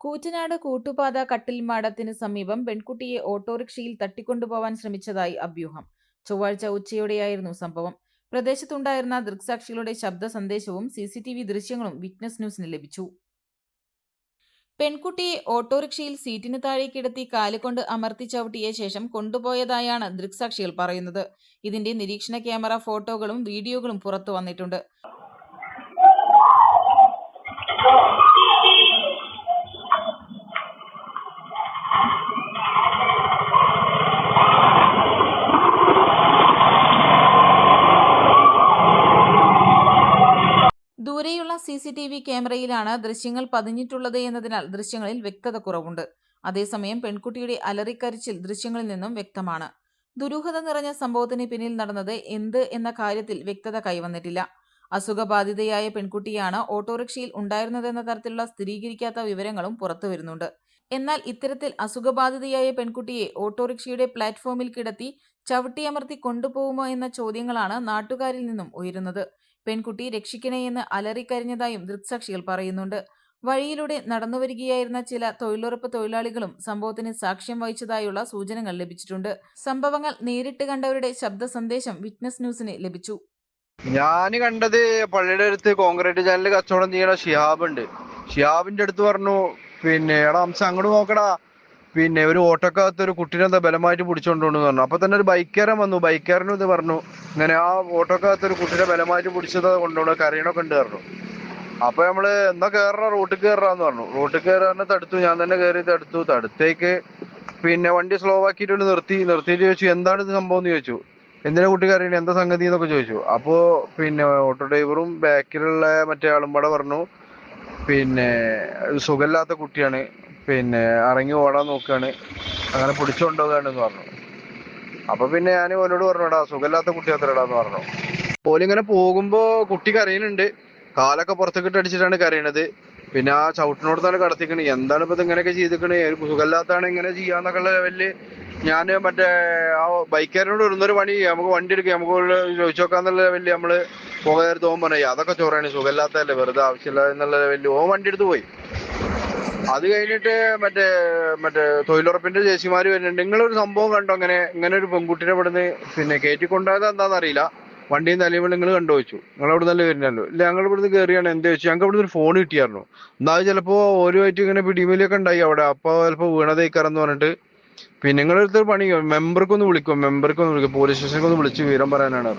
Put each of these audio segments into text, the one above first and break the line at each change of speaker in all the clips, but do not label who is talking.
കൂറ്റനാട് കൂട്ടുപാത കട്ടിൽമാടത്തിന് സമീപം പെൺകുട്ടിയെ ഓട്ടോറിക്ഷയിൽ തട്ടിക്കൊണ്ടുപോവാൻ ശ്രമിച്ചതായി അഭ്യൂഹം. ചൊവ്വാഴ്ച ഉച്ചയോടെയായിരുന്നു സംഭവം. പ്രദേശത്തുണ്ടായിരുന്ന ദൃക്സാക്ഷികളുടെ ശബ്ദ സന്ദേശവും സി സി ടി വി ദൃശ്യങ്ങളും വിറ്റ്നസ് ന്യൂസിന് ലഭിച്ചു. പെൺകുട്ടിയെ ഓട്ടോറിക്ഷയിൽ സീറ്റിന് താഴെ കിടത്തി കാലുകൊണ്ട് അമർത്തി ചവിട്ടിയ ശേഷം കൊണ്ടുപോയതായാണ് ദൃക്സാക്ഷികൾ പറയുന്നത്. ഇതിന്റെ നിരീക്ഷണ ക്യാമറ ഫോട്ടോകളും വീഡിയോകളും പുറത്തു വന്നിട്ടുണ്ട്. ദൂരെയുള്ള സി സി ടി വി ക്യാമറയിലാണ് ദൃശ്യങ്ങൾ പതിഞ്ഞിട്ടുള്ളത് എന്നതിനാൽ ദൃശ്യങ്ങളിൽ വ്യക്തത കുറവുണ്ട്. അതേസമയം പെൺകുട്ടിയുടെ അലറിക്കരച്ചിൽ ദൃശ്യങ്ങളിൽ നിന്നും വ്യക്തമാണ്. ദുരൂഹത നിറഞ്ഞ സംഭവത്തിന് പിന്നിൽ നടന്നത് എന്ത് എന്ന കാര്യത്തിൽ വ്യക്തത കൈവന്നിട്ടില്ല. അസുഖബാധിതയായ പെൺകുട്ടിയാണ് ഓട്ടോറിക്ഷയിൽ ഉണ്ടായിരുന്നതെന്ന തരത്തിലുള്ള സ്ഥിരീകരിക്കാത്ത വിവരങ്ങളും പുറത്തു വരുന്നുണ്ട്. എന്നാൽ ഇത്തരത്തിൽ അസുഖബാധിതയായ പെൺകുട്ടിയെ ഓട്ടോറിക്ഷയുടെ പ്ലാറ്റ്ഫോമിൽ കിടത്തി ചവിട്ടിയമർത്തി കൊണ്ടുപോകുമോ എന്ന ചോദ്യങ്ങളാണ് നാട്ടുകാരിൽ നിന്നും ഉയരുന്നത്. പെൺകുട്ടി രക്ഷിക്കണേയെന്ന് അലറിക്കരിഞ്ഞതായും ദൃക്സാക്ഷികൾ പറയുന്നുണ്ട്. വഴിയിലൂടെ നടന്നുവരികയായിരുന്ന ചില തൊഴിലുറപ്പ് തൊഴിലാളികളും സംഭവത്തിന് സാക്ഷ്യം വഹിച്ചതായുള്ള സൂചനകൾ ലഭിച്ചിട്ടുണ്ട്. സംഭവങ്ങൾ നേരിട്ട് കണ്ടവരുടെ ശബ്ദ സന്ദേശം വിറ്റ്നസ് ന്യൂസിന് ലഭിച്ചു.
ഞാൻ കണ്ടത് പള്ളിയുടെ അടുത്ത് കോൺക്രീറ്റ് ചാനൽ കച്ചവടം ചെയ്യണ ഷിഹാബ് ഉണ്ട്. ഷിഹാബിന്റെ അടുത്ത് പറഞ്ഞു പിന്നെ അങ്ങോട്ട് നോക്കടാ. പിന്നെ ഒരു ഓട്ടോക്കകത്ത് ഒരു കുട്ടീനെ എന്താ ബലമായിട്ട് പിടിച്ചോണ്ടോന്ന് പറഞ്ഞു. അപ്പൊ തന്നെ ഒരു ബൈക്കാരൻ വന്നു. ബൈക്കാരനും ഇത് പറഞ്ഞു. ഇങ്ങനെ ആ ഓട്ടോക്കകത്ത് ഒരു കുട്ടീനെ ബലമായിട്ട് പിടിച്ചത് കൊണ്ടുപോകണ കരയണൊക്കെ ഉണ്ട് പറഞ്ഞു. അപ്പൊ നമ്മൾ എന്നാ കേറണ റോട്ടിൽ കയറാന്ന് പറഞ്ഞു. റോട്ടിൽ കയറാൻ തടുത്തു. ഞാൻ തന്നെ കയറി തടുത്തു. തടുത്തേക്ക് പിന്നെ വണ്ടി സ്ലോ ആക്കിയിട്ട് നിർത്തി. നിർത്തിയിട്ട് ചോദിച്ചു എന്താണ് ഇത് സംഭവം? എന്ന് ചോദിച്ചു. എന്തിനാ കുട്ടി കരയണേ? എന്താ സംഗതി? എന്നൊക്കെ ചോദിച്ചു. അപ്പോ പിന്നെ ഓട്ടോ ഡ്രൈവറും ബാക്കിലുള്ള മറ്റേ ആളും കൂടെ പറഞ്ഞു. പിന്നെ സുഖമില്ലാത്ത കുട്ടിയാണ്. പിന്നെ ഇറങ്ങി ഓടാൻ നോക്കുകയാണ് അങ്ങനെ പിടിച്ചുകൊണ്ടുപോകാണെന്ന് പറഞ്ഞു. അപ്പൊ പിന്നെ ഞാൻ ഓനോട് പറഞ്ഞോടാ സുഖമില്ലാത്ത കുട്ടി അത്രടാന്ന് പറഞ്ഞു. ഓലിങ്ങനെ പോകുമ്പോ കുട്ടി കരയുന്നുണ്ട്. കാലൊക്കെ പുറത്തേക്ക് ഇട്ട് അടിച്ചിട്ടാണ് കരയണത്. പിന്നെ ആ ചവിട്ടിനോട് തന്നെ കടത്തിക്കണ്. എന്താണ് ഇപ്പൊ ഇങ്ങനെയൊക്കെ ചെയ്തിക്കണേ? ഒരു സുഖമില്ലാത്താണ് ഇങ്ങനെ ചെയ്യാന്നൊക്കെ ഉള്ള ലെവലിൽ ഞാൻ മറ്റേ ആ ബൈക്കാരനോട് ഇരുന്നൊരു പണി നമുക്ക് വണ്ടി എടുക്കാം നമുക്ക് ചോദിച്ചു നോക്കാന്നുള്ള ലെവലിൽ നമ്മൾ പോകാതെ പറഞ്ഞു അതൊക്കെ ചോറാണ് സുഖമില്ലാത്തതല്ലേ വെറുതെ ആവശ്യമില്ല എന്നുള്ള ലെവലിൽ ഓ വണ്ടി എടുത്ത് പോയി. അത് കഴിഞ്ഞിട്ട് മറ്റേ മറ്റേ തൊഴിലുറപ്പിന്റെ ചേച്ചിമാര് വരുന്നുണ്ട്. നിങ്ങളൊരു സംഭവം കണ്ടോ? അങ്ങനെ ഇങ്ങനെ ഒരു പെൺകുട്ടിനെ ഇവിടുന്ന് പിന്നെ കയറ്റി കൊണ്ടുപോയത് എന്താണെന്ന് അറിയില്ല. വണ്ടിയും നിലവിൽ നിങ്ങൾ കണ്ടു വെച്ചു. നിങ്ങൾ അവിടെ നല്ല വരുന്നല്ലോ. ഇല്ല ഞങ്ങൾ ഇവിടുന്ന് കയറിയാണ് എന്താ വെച്ചു? ഞങ്ങൾക്ക് ഇവിടുന്ന് ഒരു ഫോൺ കിട്ടിയായിരുന്നു. എന്നാൽ ചിലപ്പോ ഓരോമായിട്ട് ഇങ്ങനെ പിടിമേലൊക്കെ ഉണ്ടായി അവിടെ. അപ്പൊ ചിലപ്പോ വീണതേക്കാരെന്ന് പറഞ്ഞിട്ട്. പിന്നെ നിങ്ങളടുത്ത് അടുത്ത് പണി മെമ്പർക്ക് ഒന്ന് വിളിക്കും. മെമ്പർക്ക് ഒന്ന് വിളിക്കും. പോലീസ് സ്റ്റേഷനിൽ ഒന്ന് വിളിച്ച് വിവരം പറയാനാണ്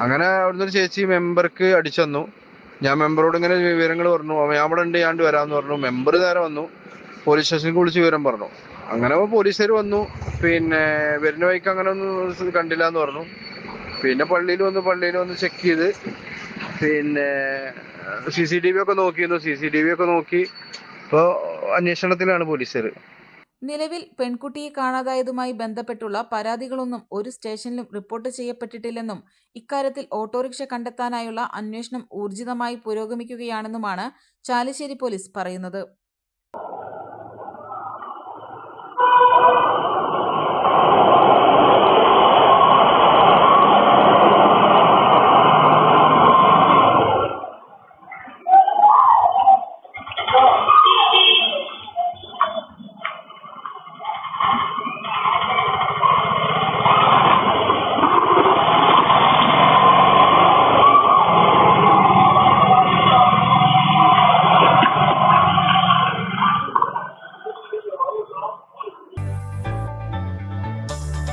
അങ്ങനെ അവിടുന്ന് ഒരു ചേച്ചി മെമ്പർക്ക് അടിച്ചു തന്നു. ഞാൻ മെമ്പറോട് ഇങ്ങനെ വിവരങ്ങൾ പറഞ്ഞു അവൻ അവിടെ ഉണ്ട് ഞാണ്ട് വരാന്ന് പറഞ്ഞു. മെമ്പർ നേരെ വന്നു. പോലീസ് സ്റ്റേഷനിൽ വിളിച്ച് വിവരം പറഞ്ഞു. അങ്ങനെ പോലീസുകാർ വന്നു. പിന്നെ വരുന്ന വഴിക്ക് അങ്ങനെ ഒന്നും കണ്ടില്ല എന്ന് പറഞ്ഞു. പിന്നെ പള്ളിയിൽ വന്നു പള്ളിയിൽ വന്ന് ചെക്ക് ചെയ്ത്. പിന്നെ സി സി ടി വി ഒക്കെ നോക്കിയിരുന്നു. സി സി ടി വി ഒക്കെ നോക്കി. ഇപ്പൊ അന്വേഷണത്തിലാണ് പോലീസുകാർ
നിലവിൽ പെൺകുട്ടിയെ കാണാതായതുമായി ബന്ധപ്പെട്ടുള്ള പരാതികളൊന്നും ഒരു സ്റ്റേഷനിലും റിപ്പോർട്ട് ചെയ്യപ്പെട്ടിട്ടില്ലെന്നും ഇക്കാര്യത്തിൽ ഓട്ടോറിക്ഷ കണ്ടെത്താനായുള്ള അന്വേഷണം ഊർജിതമായി പുരോഗമിക്കുകയാണെന്നുമാണ് ചാലിശ്ശേരി പോലീസ് പറയുന്നത്.